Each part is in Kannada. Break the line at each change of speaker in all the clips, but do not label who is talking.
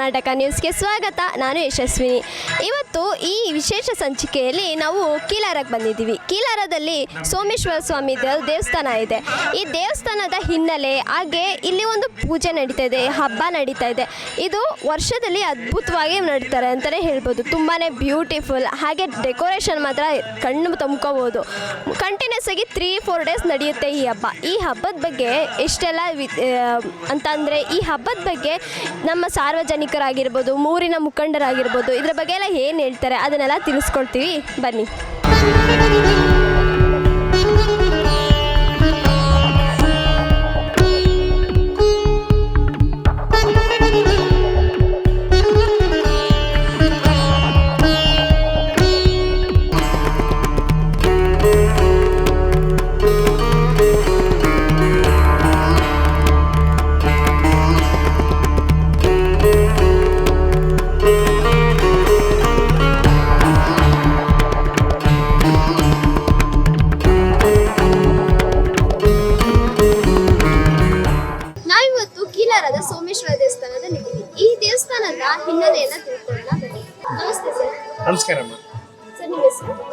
ಕರ್ನಾಟಕ ನ್ಯೂಸ್ಗೆ ಸ್ವಾಗತ. ನಾನು ಯಶಸ್ವಿನಿ. ಇವತ್ತು ಈ ವಿಶೇಷ ಸಂಚಿಕೆಯಲ್ಲಿ ನಾವು ಕೀಲಾರಕ್ಕೆ ಬಂದಿದ್ದೀವಿ. ಕೀಲಾರದಲ್ಲಿ ಸೋಮೇಶ್ವರ ಸ್ವಾಮಿ ದೇವ್ ದೇವಸ್ಥಾನ ಇದೆ. ಈ ದೇವಸ್ಥಾನದ ಹಿನ್ನೆಲೆ ಹಾಗೆ ಇಲ್ಲಿ ಒಂದು ಪೂಜೆ ನಡೀತಾ ಇದೆ, ಹಬ್ಬ ನಡೀತಾ ಇದೆ. ಇದು ವರ್ಷದಲ್ಲಿ ಅದ್ಭುತವಾಗಿ ನಡೀತಾರೆ ಅಂತಲೇ ಹೇಳ್ಬೋದು. ತುಂಬಾ ಬ್ಯೂಟಿಫುಲ್ ಹಾಗೆ ಡೆಕೋರೇಷನ್ ಮಾತ್ರ ಕಣ್ಣು ತುಂಬ್ಕೋಬೋದು. ಕಂಟಿನ್ಯೂಸ್ ಆಗಿ ತ್ರೀ ಫೋರ್ ಡೇಸ್ ನಡೆಯುತ್ತೆ ಈ ಹಬ್ಬ. ಈ ಹಬ್ಬದ ಬಗ್ಗೆ ಎಷ್ಟೆಲ್ಲ ಅಂತಂದರೆ ಈ ಹಬ್ಬದ ಬಗ್ಗೆ ನಮ್ಮ ಸಾರ್ವಜನಿಕರಾಗಿರ್ಬೋದು, ಮೂರಿನ ಮುಖಂಡರಾಗಿರ್ಬೋದು, ಇದರ ಬಗ್ಗೆ ಎಲ್ಲ ಏನು ಹೇಳ್ತಾರೆ ಅದನ್ನೆಲ್ಲ ತಿಳಿಸ್ಕೊಳ್ತೀವಿ ಬನ್ನಿ.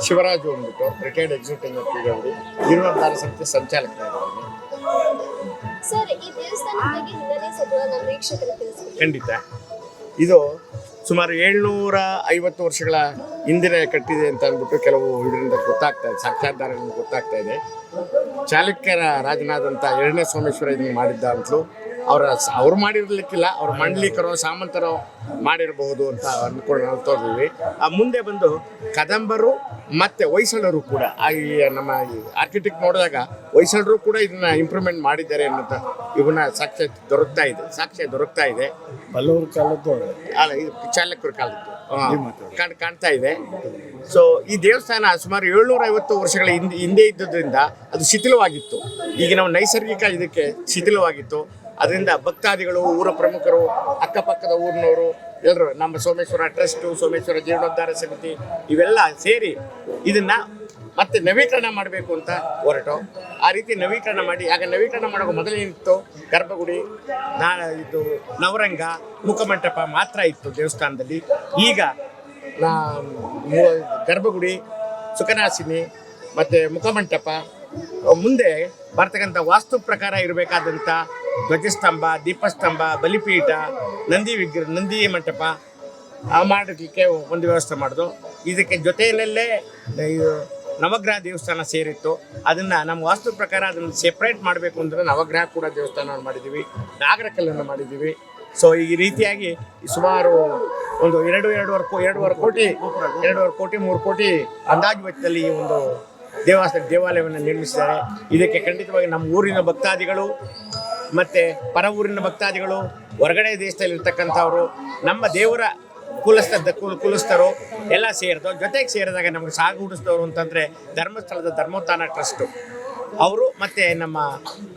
ಶಿವರಾಜು ಅಂದ್ಬಿಟ್ಟು ರಿಟೈರ್ಡ್ ಎಕ್ಸಿಕ್ಯೂಟಿವ್ ಪೀಡಬ್ಲ್ಯೂ ಜೀರ್ಣೋದ್ಧಾರ ಸಮಿತಿ ಸಂಚಾಲಕರಾಗಿದ್ದೀನಿ
ಸರ್ ಈ ದೇವಸ್ಥಾನದ ಬಗ್ಗೆ ಹಿನ್ನೆಲೆ ಸ್ವಲ್ಪ ನಮ್ಮ ವೀಕ್ಷಕರಿಗೆ ತಿಳಿಸ್ಕೊಡಿ.
ಖಂಡಿತ. ಇದು ಸುಮಾರು ಏಳ್ನೂರ ಐವತ್ತು ವರ್ಷಗಳ ಹಿಂದಿನ ಕಟ್ಟಿದೆ ಅಂತ ಅಂದ್ಬಿಟ್ಟು ಕೆಲವು ಇದರಿಂದ ಗೊತ್ತಾಗ್ತಾ ಇದೆ ಸಾಕ್ಷಾತ್ಕಾರಗಳಿಂದ ಗೊತ್ತಾಗ್ತಾ ಇದೆ. ಚಾಲುಕ್ಯರ ರಾಜನಾದಂಥ ಎರಡನೇ ಸೋಮೇಶ್ವರ ಇದನ್ನು ಮಾಡಿದ್ದ ಅಂತಲೂ ಅವರ ಅವ್ರು ಮಾಡಿರ್ಲಿಕ್ಕಿಲ್ಲ ಅವ್ರ ಮಂಡಲಿಕರು ಸಾಮಂತರು ಮಾಡಿರಬಹುದು ಅಂತ ಅಂದ್ಕೊಂಡು ತೋರಿದ್ವಿ ಆ ಮುಂದೆ ಬಂದು ಕದಂಬರು ಮತ್ತೆ ಹೊಯ್ಸಳರು ಕೂಡ ಈ ನಮ್ಮ ಆರ್ಕಿಟೆಕ್ಟ್ ನೋಡಿದಾಗ ಹೊಯ್ಸಳರು ಕೂಡ ಇದನ್ನ ಇಂಪ್ರೂವ್ಮೆಂಟ್ ಮಾಡಿದ್ದಾರೆ ಅನ್ನೋಂಥ ಇವನ್ನ ಸಾಕ್ಷ್ಯ ದೊರಕ್ತಾ ಇದೆ ಸಾಕ್ಷ್ಯ ದೊರಕ್ತಾ ಇದೆ.
ಬಲ್ಲೂರು ಕಾಲದ್ದು
ಅಲ್ಲ ಇದು ಚಾಲಕರ ಕಾಲದ್ದು. ಕಾಣ್ ಕಾಣ್ತಾ ಇದೆ. ಸೊ ಈ ದೇವಸ್ಥಾನ ಸುಮಾರು ಏಳ್ನೂರ ಐವತ್ತು ವರ್ಷಗಳ ಹಿಂದೆ ಹಿಂದೆ ಇದ್ದದ್ರಿಂದ ಅದು ಶಿಥಿಲವಾಗಿತ್ತು. ಈಗ ನಾವು ನೈಸರ್ಗಿಕ ಇದಕ್ಕೆ ಶಿಥಿಲವಾಗಿತ್ತು. ಅದರಿಂದ ಭಕ್ತಾದಿಗಳು, ಊರ ಪ್ರಮುಖರು, ಅಕ್ಕಪಕ್ಕದ ಊರಿನವರು ಎಲ್ಲರೂ ನಮ್ಮ ಸೋಮೇಶ್ವರ ಟ್ರಸ್ಟು, ಸೋಮೇಶ್ವರ ಜೀರ್ಣೋದ್ಧಾರ ಸಮಿತಿ, ಇವೆಲ್ಲ ಸೇರಿ ಇದನ್ನು ಮತ್ತೆ ನವೀಕರಣ ಮಾಡಬೇಕು ಅಂತ ಹೊರಟು. ಆ ರೀತಿ ನವೀಕರಣ ಮಾಡಿ, ಆಗ ನವೀಕರಣ ಮಾಡೋ ಮೊದಲೇನಿತ್ತು ಗರ್ಭಗುಡಿ, ನಾ ಇದು ನವರಂಗ, ಮುಖಮಂಟಪ ಮಾತ್ರ ಇತ್ತು ದೇವಸ್ಥಾನದಲ್ಲಿ. ಈಗ ನಾ ಗರ್ಭಗುಡಿ ಸುಖನಾಸಿನಿ ಮತ್ತು ಮುಖಮಂಟಪ, ಮುಂದೆ ಬರ್ತಕ್ಕಂಥ ವಾಸ್ತು ಪ್ರಕಾರ ಇರಬೇಕಾದಂಥ ಧ್ವಜಸ್ತಂಭ, ದೀಪಸ್ತಂಭ, ಬಲಿಪೀಠ, ನಂದಿ ವಿಗ್ರಹ ನಂದಿ ಮಂಟಪ ಮಾಡಲಿಕ್ಕೆ ಒಂದು ವ್ಯವಸ್ಥೆ ಮಾಡಿದ್ರು. ಇದಕ್ಕೆ ಜೊತೆಯಲ್ಲೇ ನವಗ್ರಹ ದೇವಸ್ಥಾನ ಸೇರಿತ್ತು. ಅದನ್ನು ನಮ್ಮ ವಾಸ್ತು ಪ್ರಕಾರ ಅದನ್ನು ಸೆಪ್ರೇಟ್ ಮಾಡಬೇಕು ಅಂದರೆ ನವಗ್ರಹ ಕೂಡ ದೇವಸ್ಥಾನವನ್ನು ಮಾಡಿದ್ದೀವಿ. ನಾಗರಕಲ್ಲನ್ನು ಮಾಡಿದ್ದೀವಿ. ಸೊ ಈ ರೀತಿಯಾಗಿ ಸುಮಾರು ಒಂದು ಎರಡು, ಎರಡೂವರೆ ಕೋ, ಎರಡೂವರೆ ಕೋಟಿ ಎರಡೂವರೆ ಕೋಟಿ, ಮೂರು ಕೋಟಿ ಅಂದಾಜು ವೆಚ್ಚದಲ್ಲಿ ಈ ಒಂದು ದೇವಸ್ಥಾನ ದೇವಾಲಯವನ್ನು ನಿರ್ಮಿಸಿದ್ದಾರೆ. ಇದಕ್ಕೆ ಖಂಡಿತವಾಗಿ ನಮ್ಮ ಊರಿನ ಭಕ್ತಾದಿಗಳು ಮತ್ತು ಪರ ಊರಿನ ಭಕ್ತಾದಿಗಳು, ಹೊರಗಡೆ ದೇಶದಲ್ಲಿ ಇರ್ತಕ್ಕಂಥವ್ರು ನಮ್ಮ ದೇವರ ಕುಲಸ್ಥ, ಕುಲ, ಕುಲಸ್ಥರು ಎಲ್ಲ ಸೇರಿದ್ರು ಜೊತೆಗೆ ಸೇರಿದಾಗ ನಮಗೆ ಹುಡಿಸಿದವರು ಅಂತಂದರೆ ಧರ್ಮಸ್ಥಳದ ಧರ್ಮೋತ್ಥಾನ ಟ್ರಸ್ಟು. ಅವರು ಮತ್ತು ನಮ್ಮ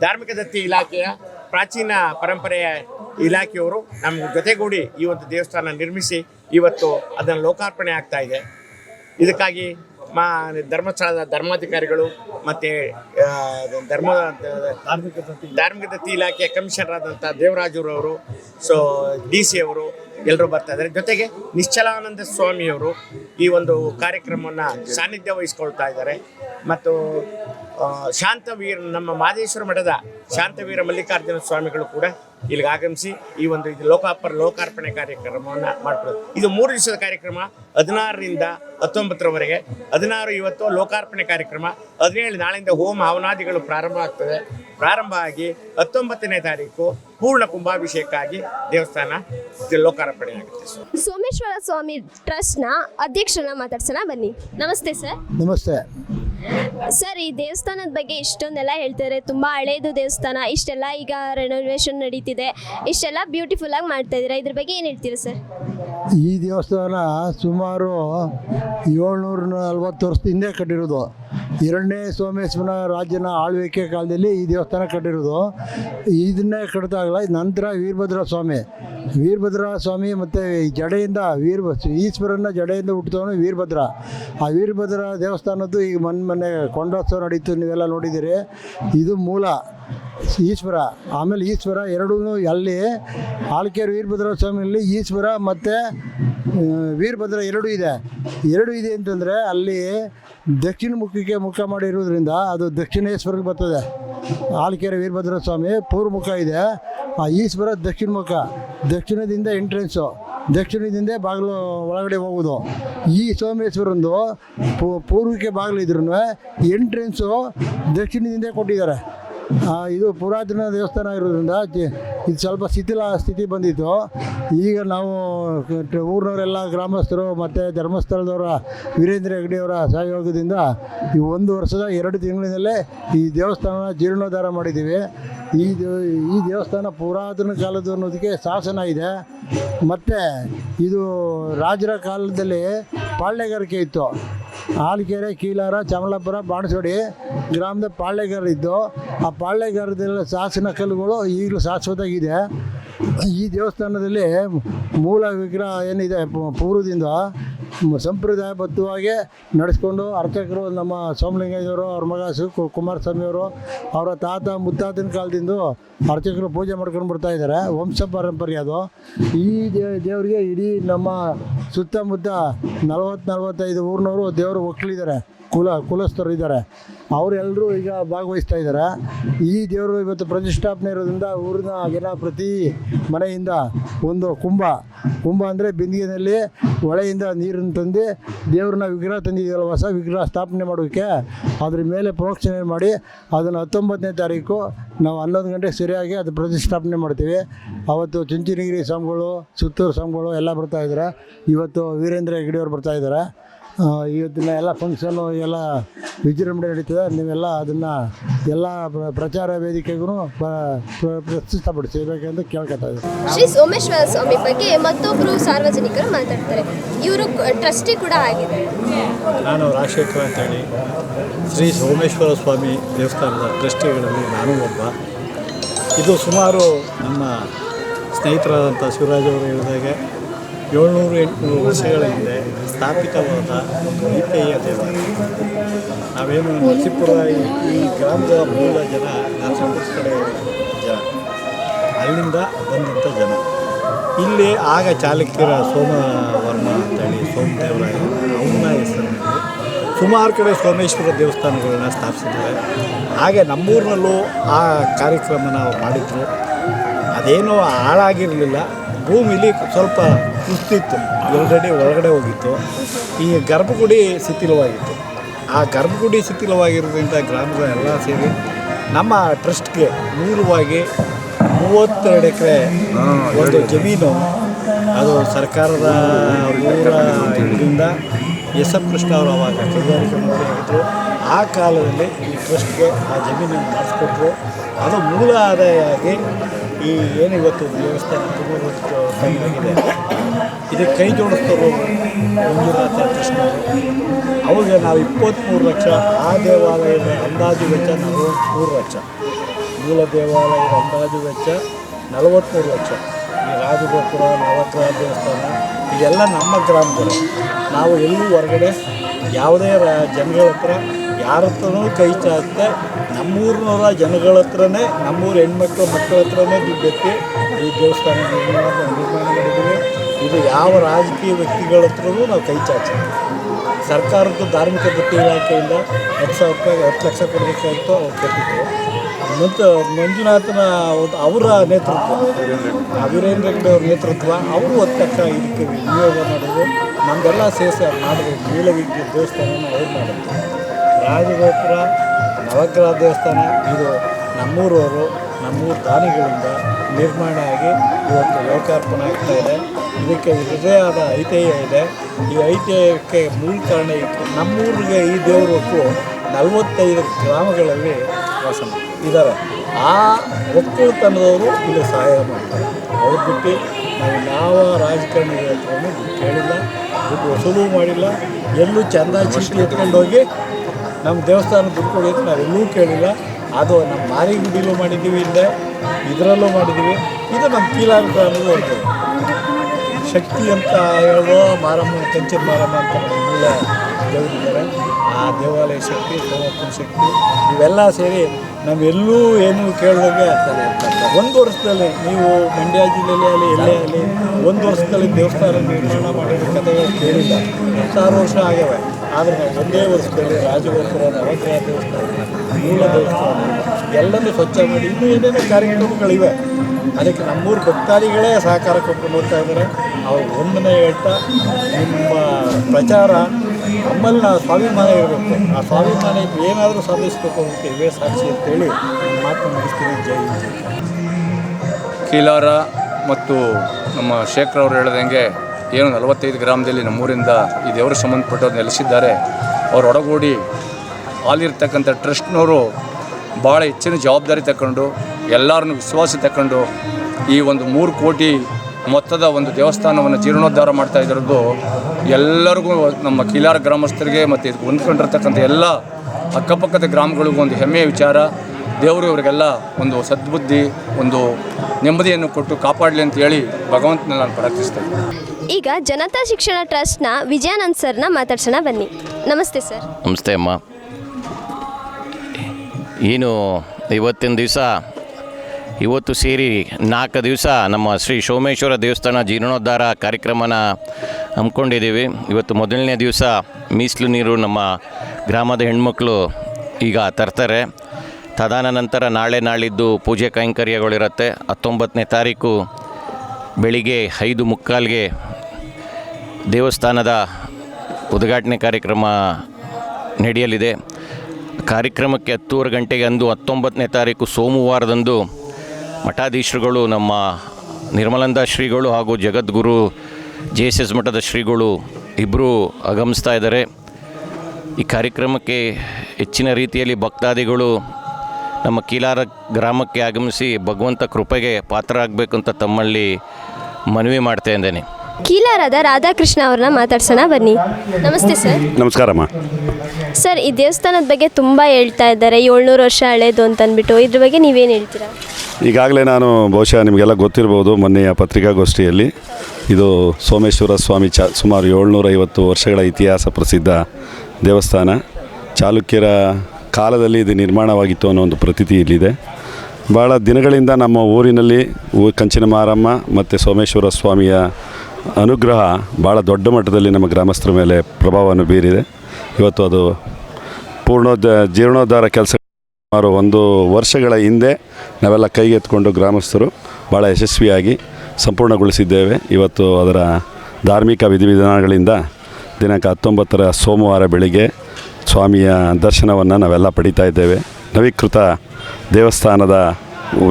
ಧಾರ್ಮಿಕ ದತ್ತಿ ಇಲಾಖೆಯ ಪ್ರಾಚೀನ ಪರಂಪರೆಯ ಇಲಾಖೆಯವರು ನಮ್ಮ ಜೊತೆಗೂಡಿ ಈ ಒಂದು ದೇವಸ್ಥಾನ ನಿರ್ಮಿಸಿ ಇವತ್ತು ಅದನ್ನು ಲೋಕಾರ್ಪಣೆ ಆಗ್ತಾ ಇದೆ. ಇದಕ್ಕಾಗಿ ಮಾ ಧರ್ಮಸ್ಥಳದ ಧರ್ಮಾಧಿಕಾರಿಗಳು ಮತ್ತು ಧರ್ಮ
ಧಾರ್ಮಿಕ ದತ್ತಿ
ಇಲಾಖೆಯ ಕಮಿಷನರ್ ಆದಂಥ ದೇವರಾಜುರವರು ಸೊ ಡಿ ಸಿ ಅವರು ಎಲ್ಲರೂ ಬರ್ತಾ ಇದ್ದಾರೆ. ಜೊತೆಗೆ ನಿಶ್ಚಲಾನಂದ ಸ್ವಾಮಿಯವರು ಈ ಒಂದು ಕಾರ್ಯಕ್ರಮವನ್ನು ಸಾನ್ನಿಧ್ಯ ವಹಿಸ್ಕೊಳ್ತಾ ಇದ್ದಾರೆ. ಮತ್ತು ಶಾಂತವೀರ ನಮ್ಮ ಮಾದೇಶ್ವರ ಮಠದ ಶಾಂತವೀರ ಮಲ್ಲಿಕಾರ್ಜುನ ಸ್ವಾಮಿಗಳು ಕೂಡ ಇಲ್ಲಿಗೆ ಆಗಮಿಸಿ ಈ ಒಂದು ಇದು ಲೋಕಾರ್ಪಣೆ ಲೋಕಾರ್ಪಣೆ ಕಾರ್ಯಕ್ರಮವನ್ನು ಮಾಡ್ಬೋದು ಇದು ಮೂರು ದಿವಸದ ಕಾರ್ಯಕ್ರಮ ಹದಿನಾರರಿಂದ ಹತ್ತೊಂಬತ್ತರವರೆಗೆ. ಹದಿನಾರು ಇವತ್ತು ಲೋಕಾರ್ಪಣೆ ಕಾರ್ಯಕ್ರಮ. ಹದಿನೇಳು ನಾಳೆಯಿಂದ ಹೋಮ ಹವನಾದಿಗಳು ಪ್ರಾರಂಭ ಆಗ್ತದೆ. ಪ್ರಾರಂಭ ಆಗಿ ಹತ್ತೊಂಬತ್ತನೇ ತಾರೀಕು ಪೂರ್ಣ ಕುಂಭಾಭಿಷೇಕ ಆಗಿ ದೇವಸ್ಥಾನ ಲೋಕಾರ್ಪಣೆ ಆಗುತ್ತೆ.
ಸೋಮೇಶ್ವರ ಸ್ವಾಮಿ ಟ್ರಸ್ಟ್ನ ಅಧ್ಯಕ್ಷರನ್ನ ಮಾತಾಡ್ಸೋಣ ಬನ್ನಿ. ನಮಸ್ತೆ ಸರ್.
ನಮಸ್ತೆ.
ಸರ್, ಈ ದೇವಸ್ಥಾನದ ಬಗ್ಗೆ ಇಷ್ಟೊಂದೆಲ್ಲ ಹೇಳ್ತಾರೆ. ತುಂಬ ಹಳೇದು ದೇವಸ್ಥಾನ, ಇಷ್ಟೆಲ್ಲ ಈಗ ರೆನೋವೇಷನ್ ನಡೀತಿದೆ. ಇಷ್ಟೆಲ್ಲ ಬ್ಯೂಟಿಫುಲ್ ಆಗಿ ಮಾಡ್ತಾ ಇದ್ದೀರಾ? ಇದ್ರ ಬಗ್ಗೆ ಏನು ಹೇಳ್ತೀರಾ ಸರ್?
ಈ ದೇವಸ್ಥಾನ ಸುಮಾರು ಏಳ್ನೂರ ನಲ್ವತ್ತು ವರ್ಷದ ಹಿಂದೆ ಕಟ್ಟಿರೋದು. ಎರಡನೇ ಸೋಮೇಶ್ವರ ರಾಜ್ಯನ ಆಳ್ವಿಕೆ ಕಾಲದಲ್ಲಿ ಈ ದೇವಸ್ಥಾನ ಕಟ್ಟಿರೋದು. ಇದನ್ನೇ ಕಟ್ಟಿದಾಗಲ ನಂತರ ವೀರಭದ್ರ ಸ್ವಾಮಿ ವೀರಭದ್ರ ಸ್ವಾಮಿ ಮತ್ತು ಜಡೆಯಿಂದ ವೀರ, ಈಶ್ವರನ ಜಡೆಯಿಂದ ಹುಟ್ಟಿದವನು ವೀರಭದ್ರ. ಆ ವೀರಭದ್ರ ದೇವಸ್ಥಾನದ್ದು ಈಗ ಮೊನ್ನೆ ಮೊನ್ನೆ ಕೊಂಡೋತ್ಸವ ನಡೀತು, ನೀವೆಲ್ಲ ನೋಡಿದ್ದೀರಿ. ಇದು ಮೂಲ, ಈಶ್ವರ. ಆಮೇಲೆ ಈಶ್ವರ ಎರಡೂ ಅಲ್ಲಿ ಆಲ್ಕೆರೆ ವೀರಭದ್ರ ಸ್ವಾಮಿಯಲ್ಲಿ ಈಶ್ವರ ಮತ್ತು ವೀರಭದ್ರ ಎರಡೂ ಇದೆ. ಎರಡು ಇದೆ ಅಂತಂದರೆ ಅಲ್ಲಿ ದಕ್ಷಿಣ ಮುಖಕ್ಕೆ ಮುಖ ಮಾಡಿರೋದ್ರಿಂದ ಅದು ದಕ್ಷಿಣೇಶ್ವರಕ್ಕೆ ಬರ್ತದೆ. ಆಲ್ಕೆರೆ ವೀರಭದ್ರ ಸ್ವಾಮಿ ಪೂರ್ವ ಮುಖ ಇದೆ. ಆ ಈಶ್ವರ ದಕ್ಷಿಣ ಮುಖ, ದಕ್ಷಿಣದಿಂದ ಎಂಟ್ರೆನ್ಸು ದಕ್ಷಿಣದಿಂದ ಬಾಗಿಲು ಒಳಗಡೆ ಹೋಗೋದು ಈ ಸೋಮೇಶ್ವರಂದು ಪೂರ್ವಕ್ಕೆ ಬಾಗಿಲು ಇದ್ರೂ ಎಂಟ್ರೆನ್ಸು ದಕ್ಷಿಣದಿಂದ ಕೊಟ್ಟಿದ್ದಾರೆ. ಇದು ಪುರಾತನ ದೇವಸ್ಥಾನ ಇರೋದ್ರಿಂದ ಇದು ಸ್ವಲ್ಪ ಶಿಥಿಲ ಸ್ಥಿತಿ ಬಂದಿತ್ತು. ಈಗ ನಾವು ಊರಿನವರೆಲ್ಲ ಗ್ರಾಮಸ್ಥರು ಮತ್ತು ಧರ್ಮಸ್ಥಳದವರ ವೀರೇಂದ್ರ ಹೆಗ್ಡೆಯವರ ಸಹಯೋಗದಿಂದ ಈ ಒಂದು ವರ್ಷದ ಎರಡು ತಿಂಗಳಿನಲ್ಲೇ ಈ ದೇವಸ್ಥಾನ ಜೀರ್ಣೋದ್ಧಾರ ಮಾಡಿದ್ದೀವಿ. ಈ ಈ ದೇವಸ್ಥಾನ ಪುರಾತನ ಕಾಲದ ಅನ್ನೋದಕ್ಕೆ ಶಾಸನ ಇದೆ. ಮತ್ತು ಇದು ರಾಜರ ಕಾಲದಲ್ಲಿ ಪಾಳ್ಯಗಾರಿಕೆ ಇತ್ತು. ಆಲ್ಕೆರೆ ಕೀಲಾರ ಚಾಮಲಾಪುರ ಬಾಣಸೋಡಿ ಗ್ರಾಮದ ಪಾಳ್ಯಗಾರ ಇದ್ದು ಆ ಪಾಳ್ಯಗಾರದೆಲ್ಲ ಸಾಸಿನ ಕಲ್ಲುಗಳು ಈಗಲೂ ಶಾಶ್ವತವಾಗಿದೆ. ಈ ದೇವಸ್ಥಾನದಲ್ಲಿ ಮೂಲ ವಿಗ್ರಹ ಏನಿದೆ ಪೂರ್ವದಿಂದ ಸಂಪ್ರದಾಯಬದ್ಧವಾಗಿ ನಡೆಸ್ಕೊಂಡು ಅರ್ಚಕರು ನಮ್ಮ ಸೋಮಲಿಂಗಯ್ಯವರು ಅವ್ರ ಮಗ ಶಿವ ಕುಮಾರಸ್ವಾಮಿಯವರು ಅವರ ತಾತ ಮುತ್ತಾತನ ಕಾಲದಿಂದ ಅರ್ಚಕರು ಪೂಜೆ ಮಾಡ್ಕೊಂಡು ಬರ್ತಾ ಇದ್ದಾರೆ. ವಂಶ ಪರಂಪರೆ ಅದು. ಈ ದೇವರಿಗೆ ಇಡೀ ನಮ್ಮ ಸುತ್ತಮುತ್ತ ನಲವತ್ತು ನಲವತ್ತೈದು ಊರಿನವರು ದೇವರು ಒಕ್ಕಲಿದ್ದಾರೆ. ಕುಲ ಕುಲಸ್ಥರು ಇದ್ದಾರೆ. ಅವರೆಲ್ಲರೂ ಈಗ ಭಾಗವಹಿಸ್ತಾ ಇದ್ದಾರೆ. ಈ ದೇವರು ಇವತ್ತು ಪ್ರತಿಷ್ಠಾಪನೆ ಇರೋದ್ರಿಂದ ಊರಿನ ಎಲ್ಲ ಪ್ರತಿ ಮನೆಯಿಂದ ಒಂದು ಕುಂಭ. ಕುಂಭ ಅಂದರೆ ಬಿಂದಿಗೆನಲ್ಲಿ ಹೊಳೆಯಿಂದ ನೀರನ್ನು ತಂದು ದೇವ್ರನ್ನ ವಿಗ್ರಹ ತಂದಿದೆಯಲ್ಲ ಹೊಸ ವಿಗ್ರಹ ಸ್ಥಾಪನೆ ಮಾಡೋಕ್ಕೆ ಅದ್ರ ಮೇಲೆ ಪ್ರೋಕ್ಷಣೆ ಮಾಡಿ ಅದನ್ನು ಹತ್ತೊಂಬತ್ತನೇ ತಾರೀಕು ನಾವು ಹನ್ನೊಂದು ಗಂಟೆಗೆ ಸರಿಯಾಗಿ ಅದು ಪ್ರತಿಷ್ಠಾಪನೆ ಮಾಡ್ತೀವಿ. ಅವತ್ತು ಚುಂಚನಗಿರಿ ಸ್ವಾಮಿಗಳು ಸುತ್ತೂರು ಸ್ವಾಮಿಗಳು ಎಲ್ಲ ಬರ್ತಾ ಇದ್ದಾರೆ. ಇವತ್ತು ವೀರೇಂದ್ರ ಹೆಗ್ಡೆಯವರು ಬರ್ತಾ ಇದ್ದಾರೆ. ಆ, ಇವತ್ತಿನ ಎಲ್ಲ ಫಂಕ್ಷನ್ನು ಎಲ್ಲ ವಿಜೃಂಭಣೆ ನಡೀತದೆ. ನೀವೆಲ್ಲ ಅದನ್ನು ಎಲ್ಲ ಪ್ರ- ಪ್ರಚಾರ ವೇದಿಕೆಗೂ ಪ್ರಸ್ತುತಪಡಿಸಬೇಕೆಂದು ಕೇಳ್ಕೊತಾ ಇದ್ದೀನಿ.
ಶ್ರೀ ಸೋಮೇಶ್ವರ ಸ್ವಾಮಿ ಬಗ್ಗೆ ಮತ್ತೊಬ್ಬರು ಸಾರ್ವಜನಿಕರು ಮಾತಾಡ್ತಾರೆ. ಇವರು ಟ್ರಸ್ಟಿ ಕೂಡ ಆಗಿದೆ.
ನಾನು ರಾಜಶೇಖರ ಅಂತೇಳಿ. ಶ್ರೀ ಸೋಮೇಶ್ವರ ಸ್ವಾಮಿ ದೇವಸ್ಥಾನದ ಟ್ರಸ್ಟಿಗಳಲ್ಲಿ ನಾನು ಒಬ್ಬ. ಇದು ಸುಮಾರು ನಮ್ಮ ಸ್ನೇಹಿತರಾದಂಥ ಶಿವರಾಜ್ ಅವರು ಹೇಳಿದಾಗೆ ಏಳ್ನೂರು ಎಂಟುನೂರು ವರ್ಷಗಳ ಹಿಂದೆ ಸ್ಥಾಪಿತವಾದ ಗೀತೆಯ ದೇವ. ನಾವೇನು ನರಸೀಪುರ ಈ ಗ್ರಾಮದ ಮೂಲ ಜನ, ನರಸೀಪುರ ಕಡೆ ಜನ. ಅಲ್ಲಿಂದ ಬಂದಂಥ ಜನ. ಇಲ್ಲಿ ಆಗ ಚಾಲುಕ್ಯರ ಸೋಮವರ್ಮ ಅಂತೇಳಿ ಸೋಮದೇವರಾಯ ಅವನ ಹೆಸರಿನಲ್ಲಿ ಸುಮಾರು ಕಡೆ ಸೋಮೇಶ್ವರ ದೇವಸ್ಥಾನಗಳನ್ನ ಸ್ಥಾಪಿಸಿದ್ದಾರೆ. ಹಾಗೆ ನಮ್ಮೂರಿನಲ್ಲೂ ಆ ಕಾರ್ಯಕ್ರಮನ ಮಾಡಿದ್ರು. ಅದೇನೂ ಹಾಳಾಗಿರಲಿಲ್ಲ. ಭೂಮಿಲಿ ಸ್ವಲ್ಪ ಕುಸ್ತಿತ್ತು ಎರಡಡಿ ಒಳಗಡೆ ಹೋಗಿತ್ತು. ಈ ಗರ್ಭಗುಡಿ ಶಿಥಿಲವಾಗಿತ್ತು. ಆ ಗರ್ಭಗುಡಿ ಶಿಥಿಲವಾಗಿರೋದ್ರಿಂದ ಗ್ರಾಮದ ಎಲ್ಲ ಸೇರಿ ನಮ್ಮ ಟ್ರಸ್ಟ್ಗೆ ಮೂಲವಾಗಿ ಮೂವತ್ತೆರಡು ಎಕರೆ ಒಂದು ಜಮೀನು ಅದು ಸರ್ಕಾರದ ಊರ ಇದರಿಂದ ಎಸ್ ಎಂ ಕೃಷ್ಣ ಅವರು ಅವಾಗ ಕೈಗಾರಿಕೆ ಆ ಕಾಲದಲ್ಲಿ ಈ ಟ್ರಸ್ಟ್ಗೆ ಆ ಜಮೀನನ್ನು ಮಾಡಿಸ್ಕೊಟ್ರು. ಅದು ಮೂಲ ಆದಾಯ ಆಗಿ ಈ ಏನು ಇವತ್ತು ದೇವಸ್ಥಾನ ಆಗಿದೆ. ಇದಕ್ಕೆ ಕೈ ಜೋಡಿಸ್ತಾರೋ ಮಂಜುನಾಥ ಕೃಷ್ಣ ಅವಾಗ ನಾವು ಇಪ್ಪತ್ತ್ಮೂರು ಲಕ್ಷ, ಆ ದೇವಾಲಯದ ಅಂದಾಜು ವೆಚ್ಚ ನಲವತ್ತ್ಮೂರು ಲಕ್ಷ. ಮೂಲ ದೇವಾಲಯದ ಅಂದಾಜು ವೆಚ್ಚ ನಲವತ್ತ್ಮೂರು ಲಕ್ಷ. ಈ ರಾಜಗೋಪುರ, ನವಗ್ರಹ ದೇವಸ್ಥಾನ ಇದೆಲ್ಲ ನಮ್ಮ ಗ್ರಾಮಗಳು ನಾವು ಎಲ್ಲೂ ಹೊರಗಡೆ ಯಾವುದೇ ರಾ, ಜನಗಳ ಹತ್ರ ಯಾರ ಹತ್ರನೂ ಕೈ ಚಾಚುತ್ತೆ ನಮ್ಮೂರಿನವರ ಜನಗಳ ಹತ್ರನೇ, ನಮ್ಮೂರು ಹೆಣ್ಮಕ್ಳು ಮಕ್ಕಳ ಹತ್ರನೇ ದುಡ್ಡೆತ್ತಿ ಈ ದೇವಸ್ಥಾನ ನಿರ್ಮಾಣ ನಿರ್ಮಾಣ ಮಾಡಿದ್ದೀವಿ. ಇದು ಯಾವ ರಾಜಕೀಯ ವ್ಯಕ್ತಿಗಳ ಹತ್ರನೂ ನಾವು ಕೈ ಚಾಚಿ ಸರ್ಕಾರದ್ದು ಧಾರ್ಮಿಕ ದತ್ತಿ ಇಲಾಖೆಯಿಂದ ಹತ್ತು ಸಾವಿರ ರೂಪಾಯಿ, ಹತ್ತು ಲಕ್ಷ ಕೊಡಬೇಕಾಯಿತು ಅವ್ರು ಕೊಟ್ಟಿದ್ರು. ಮತ್ತು ಮಂಜುನಾಥನ ಅವರ ನೇತೃತ್ವ ವೀರೇಂದ್ರ ಹೆಗ್ಡೆ ಅವ್ರ ನೇತೃತ್ವ, ಅವರು ಹತ್ತು ಲಕ್ಷ ಇದಕ್ಕೆ ವಿನಿಯೋಗ ಮಾಡಿದ್ರು. ನಮ್ಮದೆಲ್ಲ ಸೇರಿಸಿ ಅವ್ರು ಮಾಡಿದ್ರು. ನೀಲಗಿರಿ ದೇವಸ್ಥಾನ ಅವ್ರು ಮಾಡಿದ್ರು. ರಾಜಗೋಪುರ, ನವಗ್ರಹ ದೇವಸ್ಥಾನ, ಇದು ನಮ್ಮೂರವರು, ನಮ್ಮೂರು ದಾನಿಗಳಿಂದ ನಿರ್ಮಾಣ ಆಗಿ ಇವತ್ತು ಲೋಕಾರ್ಪಣೆ ಆಗ್ತಾ ಇದೆ. ಇದಕ್ಕೆ ಇದೇ ಆದ ಐತಿಹ್ಯ ಇದೆ. ಈ ಐತಿಹ್ಯಕ್ಕೆ ಮೂಲ ಕಾರಣ ಇತ್ತು ನಮ್ಮೂರಿಗೆ ಈ ದೇವರು ನಲವತ್ತೈದು ಗ್ರಾಮಗಳಲ್ಲಿ ವಾಸ. ಇದ್ದಾರೆ ಆ ಒಕ್ಕಲುತನದವರು ಇಲ್ಲಿ ಸಹಾಯ ಮಾಡ್ತಾರೆ. ಅವ್ರು ಬಿಟ್ಟು ನಾವು ಯಾವ ರಾಜಕಾರಣಿ ಹತ್ರನೂ ಕೇಳಿಲ್ಲ, ದುಡ್ಡು ವಸೂಲು ಮಾಡಿಲ್ಲ, ಎಲ್ಲೂ ಚಂದ ಚೀಟಿ ಎತ್ಕೊಂಡು ಹೋಗಿ ನಮ್ಮ ದೇವಸ್ಥಾನ ದುಡ್ಡು ಕೊಡಿ ಅಂತ ನಾವೆಲ್ಲೂ ಕೇಳಿಲ್ಲ. ಅದು ನಮ್ಮ ಮಾರಿಗುಡಿಲೂ ಮಾಡಿದ್ದೀವಿ ಹಿಂದೆ ಇದರಲ್ಲೂ ಮಾಡಿದ್ದೀವಿ. ಇದು ನಮ್ಮ ಕೀಲಾರ ಅನ್ನೋದು ಒಂದು ಶಕ್ತಿ ಅಂತ ಹೇಳೋ ಮಾರಮ್ಮ ಕಂಚಿನ ಮಾರಮ್ಮ ಅಂತ ಮೂಲ ದೇವರಿದ್ದಾರೆ. ಆ ದೇವಾಲಯ ಶಕ್ತಿ ಸೋಮಪ್ಪನ ಶಕ್ತಿ, ಇವೆಲ್ಲ ಸೇರಿ ನಾವೆಲ್ಲೂ ಏನು ಕೇಳಿದಂಗೆ ಆಗ್ತದೆ. ಒಂದು ವರ್ಷದಲ್ಲಿ ನೀವು ಮಂಡ್ಯ ಜಿಲ್ಲೆಯಲ್ಲಿ ಆಗಲಿ, ಎಲ್ಲೇ ಆಗಲಿ, ಒಂದು ವರ್ಷದಲ್ಲಿ ದೇವಸ್ಥಾನ ನಿರ್ಮಾಣ ಕಥೆಗಳು ಕೇಳಿಲ್ಲ. ಹತ್ತಾರು ವರ್ಷ ಆಗ್ಯವೆ. ಆದರೆ ನಾವು ಒಂದೇ ವರ್ಷದಲ್ಲಿ ರಾಜಗೋಪುರ, ನವಗ್ರಹ ದೇವಸ್ಥಾನ, ಮೂಲ ದೇವಸ್ಥಾನ, ಎಲ್ಲನೂ ಸ್ವಚ್ಛ ಮಾಡಿ ಇನ್ನೂ ಏನೇನೋ ಕಾರ್ಯಕ್ರಮಗಳಿವೆ. ಅದಕ್ಕೆ ನಮ್ಮೂರು ಭಕ್ತಾದಿಗಳೇ ಸಹಕಾರ ಕೊಟ್ಟು ನೋಡ್ತಾ ಇದ್ದಾರೆ. ಅವ್ರು ಒಂದನೇ ಹೇಳ್ತಾ ನಿಮ್ಮ ಪ್ರಚಾರ ನಮ್ಮಲ್ಲಿ ನಾವು ಸ್ವಾಭಿಮಾನ ಇರಬೇಕು ಆ ಸ್ವಾಭಿಮಾನ ಏನಾದರೂ ಸಾಧಿಸಬೇಕು ಅಂತ ಇವೇ ಸಾಕ್ಷಿ ಅಂತೇಳಿ ಮಾತು ಮುಗಿಸ್ತೀನಿ. ಜೈ
ಕೀಲಾರ ಮತ್ತು ನಮ್ಮ ಶೇಖರ್ ಅವರು ಹೇಳ್ದಂಗೆ ಏನು ನಲವತ್ತೈದು ಗ್ರಾಮದಲ್ಲಿ ನಮ್ಮೂರಿಂದ ಈ ದೇವರಿಗೆ ಸಂಬಂಧಪಟ್ಟವ್ರು ನೆಲೆಸಿದ್ದಾರೆ. ಅವ್ರು ಒಡಗೂಡಿ ಅಲ್ಲಿರ್ತಕ್ಕಂಥ ಟ್ರಸ್ಟ್ನವರು ಭಾಳ ಹೆಚ್ಚಿನ ಜವಾಬ್ದಾರಿ ತಗೊಂಡು ಎಲ್ಲರನ್ನು ವಿಶ್ವಾಸ ತಗೊಂಡು ಈ ಒಂದು ಮೂರು ಕೋಟಿ ಮೊತ್ತದ ಒಂದು ದೇವಸ್ಥಾನವನ್ನು ಜೀರ್ಣೋದ್ಧಾರ ಮಾಡ್ತಾ ಇದ್ರದ್ದು ಎಲ್ಲರಿಗೂ ನಮ್ಮ ಕೀಲಾರ ಗ್ರಾಮಸ್ಥರಿಗೆ ಮತ್ತು ಇದಕ್ಕೆ ಹೊಂದ್ಕೊಂಡಿರ್ತಕ್ಕಂಥ ಎಲ್ಲ ಅಕ್ಕಪಕ್ಕದ ಗ್ರಾಮಗಳಿಗೂ ಒಂದು ಹೆಮ್ಮೆಯ ವಿಚಾರ. ದೇವರು ಇವರಿಗೆಲ್ಲ ಒಂದು ಸದ್ಬುದ್ಧಿ ಒಂದು ನೆಮ್ಮದಿಯನ್ನು ಕೊಟ್ಟು ಕಾಪಾಡಲಿ ಅಂತ ಹೇಳಿ ಭಗವಂತನ ನಾನು ಪ್ರಾರ್ಥಿಸ್ತೇನೆ
ಈಗ ಜನತಾ ಶಿಕ್ಷಣ ಟ್ರಸ್ಟ್ನ ವಿಜಯಾನಂದ್ ಸರ್ನ ಮಾತಾಡ್ಸೋಣ ಬನ್ನಿ. ನಮಸ್ತೆ ಸರ್.
ನಮಸ್ತೆ ಅಮ್ಮ. ಏನು ಇವತ್ತಿನ ದಿವಸ, ಇವತ್ತು ಸೇರಿ ನಾಲ್ಕು ದಿವಸ ನಮ್ಮ ಶ್ರೀ ಸೋಮೇಶ್ವರ ದೇವಸ್ಥಾನ ಜೀರ್ಣೋದ್ಧಾರ ಕಾರ್ಯಕ್ರಮನ ಹಮ್ಮಿಕೊಂಡಿದ್ದೀವಿ. ಇವತ್ತು ಮೊದಲನೇ ದಿವಸ ಮೀಸಲು ನೀರು ನಮ್ಮ ಗ್ರಾಮದ ಹೆಣ್ಮಕ್ಳು ಈಗ ತರ್ತಾರೆ. ತದಾನಂತರ ನಾಳೆ ನಾಳಿದ್ದು ಪೂಜೆ ಕೈಂಕರ್ಯಗಳಿರುತ್ತೆ. ಹತ್ತೊಂಬತ್ತನೇ ತಾರೀಕು ಬೆಳಿಗ್ಗೆ ಐದು ಮುಕ್ಕಾಲ್ಗೆ ದೇವಸ್ಥಾನದ ಉದ್ಘಾಟನೆ ಕಾರ್ಯಕ್ರಮ ನಡೆಯಲಿದೆ. ಕಾರ್ಯಕ್ರಮಕ್ಕೆ ಹತ್ತೂವರೆ ಗಂಟೆಗೆ ಅಂದು ಹತ್ತೊಂಬತ್ತನೇ ತಾರೀಕು ಸೋಮವಾರದಂದು ಮಠಾಧೀಶರುಗಳು, ನಮ್ಮ ನಿರ್ಮಲಂದ ಶ್ರೀಗಳು ಹಾಗೂ ಜಗದ್ಗುರು ಜೆ ಎಸ್ ಎಸ್ ಮಠದ ಶ್ರೀಗಳು ಇಬ್ಬರು ಆಗಮಿಸ್ತಾ ಇದ್ದಾರೆ. ಈ ಕಾರ್ಯಕ್ರಮಕ್ಕೆ ಹೆಚ್ಚಿನ ರೀತಿಯಲ್ಲಿ ಭಕ್ತಾದಿಗಳು ನಮ್ಮ ಕೀಲಾರ ಗ್ರಾಮಕ್ಕೆ ಆಗಮಿಸಿ ಭಗವಂತ ಕೃಪೆಗೆ ಪಾತ್ರರಾಗಬೇಕು ಅಂತ ತಮ್ಮಲ್ಲಿ ಮನವಿ ಮಾಡ್ತಾ ಇದ್ದೇನೆ.
ಕೀಲಾರದ ರಾಧಾಕೃಷ್ಣ ಅವ್ರನ್ನ ಮಾತಾಡ್ಸೋಣ ಬನ್ನಿ. ನಮಸ್ತೆ ಸರ್.
ನಮಸ್ಕಾರಮ್ಮ.
ಸರ್ ಈ ದೇವಸ್ಥಾನದ ಬಗ್ಗೆ ತುಂಬ ಹೇಳ್ತಾ ಇದ್ದಾರೆ. ಏಳ್ನೂರು ವರ್ಷ ಹಳೇದು ಅಂತ ಅಂದ್ಬಿಟ್ಟು ಇದ್ರ ಬಗ್ಗೆ ನೀವೇನು ಹೇಳ್ತೀರಾ?
ಈಗಾಗಲೇ ನಾನು ಬಹುಶಃ ನಿಮಗೆಲ್ಲ ಗೊತ್ತಿರ್ಬೋದು ಮೊನ್ನೆಯ ಪತ್ರಿಕಾಗೋಷ್ಠಿಯಲ್ಲಿ. ಇದು ಸೋಮೇಶ್ವರ ಸ್ವಾಮಿ ಚ ಸುಮಾರು ಏಳ್ನೂರೈವತ್ತು ವರ್ಷಗಳ ಇತಿಹಾಸ ಪ್ರಸಿದ್ಧ ದೇವಸ್ಥಾನ. ಚಾಲುಕ್ಯರ ಕಾಲದಲ್ಲಿ ಇದು ನಿರ್ಮಾಣವಾಗಿತ್ತು ಅನ್ನೋ ಒಂದು ಪ್ರತೀತಿ ಇಲ್ಲಿದೆ. ಭಾಳ ದಿನಗಳಿಂದ ನಮ್ಮ ಊರಿನಲ್ಲಿ ಊ ಕಂಚಿನ ಮಾರಮ್ಮ ಮತ್ತು ಸೋಮೇಶ್ವರ ಸ್ವಾಮಿಯ ಅನುಗ್ರಹ ಭಾಳ ದೊಡ್ಡ ಮಟ್ಟದಲ್ಲಿ ನಮ್ಮ ಗ್ರಾಮಸ್ಥರ ಮೇಲೆ ಪ್ರಭಾವವನ್ನು ಬೀರಿದೆ. ಇವತ್ತು ಅದು ಪೂರ್ಣೋದ ಜೀರ್ಣೋದ್ಧಾರ ಕೆಲಸ ಸುಮಾರು ಒಂದು ವರ್ಷಗಳ ಹಿಂದೆ ನಾವೆಲ್ಲ ಕೈಗೆತ್ಕೊಂಡು ಗ್ರಾಮಸ್ಥರು ಭಾಳ ಯಶಸ್ವಿಯಾಗಿ ಸಂಪೂರ್ಣಗೊಳಿಸಿದ್ದೇವೆ. ಇವತ್ತು ಅದರ ಧಾರ್ಮಿಕ ವಿಧಿವಿಧಾನಗಳಿಂದ ದಿನಾಂಕ ಹತ್ತೊಂಬತ್ತರ ಸೋಮವಾರ ಬೆಳಿಗ್ಗೆ ಸ್ವಾಮಿಯ ದರ್ಶನವನ್ನು ನಾವೆಲ್ಲ ಪಡಿತಾ ಇದ್ದೇವೆ. ನವೀಕೃತ ದೇವಸ್ಥಾನದ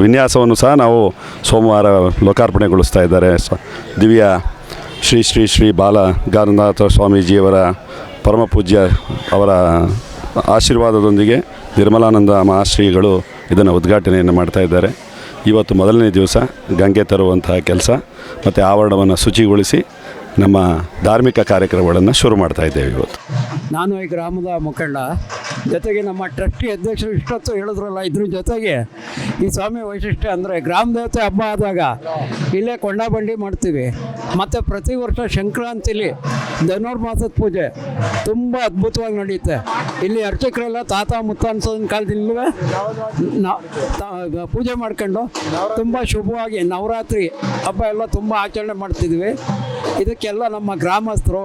ವಿನ್ಯಾಸವನ್ನು ಸಹ ನಾವು ಸೋಮವಾರ ಲೋಕಾರ್ಪಣೆಗೊಳಿಸ್ತಾ ಇದ್ದಾರೆ. ದಿವ್ಯ ಶ್ರೀ ಶ್ರೀ ಶ್ರೀ ಬಾಲ ಗಾನನಾಥ ಸ್ವಾಮೀಜಿಯವರ ಪರಮ ಪೂಜ್ಯ ಅವರ ಆಶೀರ್ವಾದದೊಂದಿಗೆ ನಿರ್ಮಲಾನಂದ ಮಹಾಶ್ರೀಗಳು ಇದನ್ನು ಉದ್ಘಾಟನೆಯನ್ನು ಮಾಡ್ತಾ ಇದ್ದಾರೆ. ಇವತ್ತು ಮೊದಲನೇ ದಿವಸ ಗಂಗೆ ತರುವಂತಹ ಕೆಲಸ ಮತ್ತು ಆವರಣವನ್ನು ಶುಚಿಗೊಳಿಸಿ ನಮ್ಮ ಧಾರ್ಮಿಕ ಕಾರ್ಯಕ್ರಮಗಳನ್ನು ಶುರು ಮಾಡ್ತಾ ಇದ್ದೇವೆ ಇವತ್ತು.
ನಾನು ಈ ಗ್ರಾಮದ ಮುಖಂಡ. ಜೊತೆಗೆ ನಮ್ಮ ಟ್ರಸ್ಟಿ ಅಧ್ಯಕ್ಷರು ಇಷ್ಟೊತ್ತು ಹೇಳಿದ್ರಲ್ಲ, ಇದ್ರ ಜೊತೆಗೆ ಈ ಸ್ವಾಮಿ ವೈಶಿಷ್ಟ್ಯ ಅಂದರೆ ಗ್ರಾಮ ದೇವತೆ ಹಬ್ಬ ಆದಾಗ ಇಲ್ಲೇ ಕೊಂಡಾಬಂಡಿ ಮಾಡ್ತೀವಿ. ಮತ್ತು ಪ್ರತಿ ವರ್ಷ ಸಂಕ್ರಾಂತಿಲಿ ಧನುರ್ಮಾಸದ ಪೂಜೆ ತುಂಬ ಅದ್ಭುತವಾಗಿ ನಡೆಯುತ್ತೆ. ಇಲ್ಲಿ ಅರ್ಚಕರೆಲ್ಲ ತಾತ ಮುತ್ತ ಅನ್ಸೋದನ್ನ ಕಾಲದಿಂದಲೂ ಪೂಜೆ ಮಾಡ್ಕೊಂಡು ತುಂಬ ಶುಭವಾಗಿ ನವರಾತ್ರಿ ಹಬ್ಬ ಎಲ್ಲ ತುಂಬ ಆಚರಣೆ ಮಾಡ್ತಿದ್ವಿ. ಇದಕ್ಕೆಲ್ಲ ನಮ್ಮ ಗ್ರಾಮಸ್ಥರು,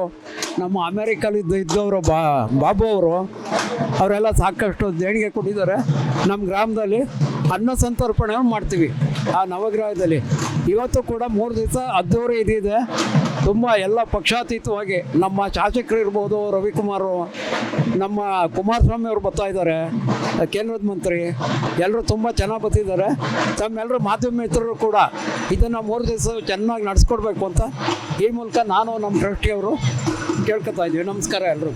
ನಮ್ಮ ಅಮೇರಿಕಲ್ಲಿದ್ದ ಇದ್ದವರು ಬಾ ಬಾಬು ಅವರು, ಅವರೆಲ್ಲ ಸಾಕಷ್ಟು ದೇಣಿಗೆ ಕೊಟ್ಟಿದ್ದಾರೆ. ನಮ್ಮ ಗ್ರಾಮದಲ್ಲಿ ಅನ್ನ ಸಂತರ್ಪಣೆ ಮಾಡ್ತೀವಿ ಆ ನವಗ್ರಹದಲ್ಲಿ. ಇವತ್ತು ಕೂಡ ಮೂರು ದಿವಸ ಅದ್ದೂರಿ ಇದಿದೆ. ತುಂಬ ಎಲ್ಲ ಪಕ್ಷಾತೀತವಾಗಿ ನಮ್ಮ ಶಾಸಕರು ಇರ್ಬೋದು, ರವಿಕುಮಾರು, ನಮ್ಮ ಕುಮಾರಸ್ವಾಮಿ ಅವರು ಬರ್ತಾ ಇದ್ದಾರೆ, ಕೇಂದ್ರದ ಮಂತ್ರಿ ಎಲ್ಲರೂ ತುಂಬ ಚೆನ್ನಾಗಿ ಬರ್ತಿದ್ದಾರೆ. ತಮ್ಮೆಲ್ಲರೂ ಮಾಧ್ಯಮ ಮಿತ್ರರು ಕೂಡ ಇದನ್ನು ಮೂರು ದಿವಸ ಚೆನ್ನಾಗಿ ನಡೆಸ್ಕೊಡ್ಬೇಕು ಅಂತ ಈ ಮೂಲಕ ನಾನು ನಮ್ಮ ಟ್ರಸ್ಟಿಯವರು ಕೇಳ್ಕೊತಾ ಇದ್ದೀವಿ. ನಮಸ್ಕಾರ ಎಲ್ಲರೂ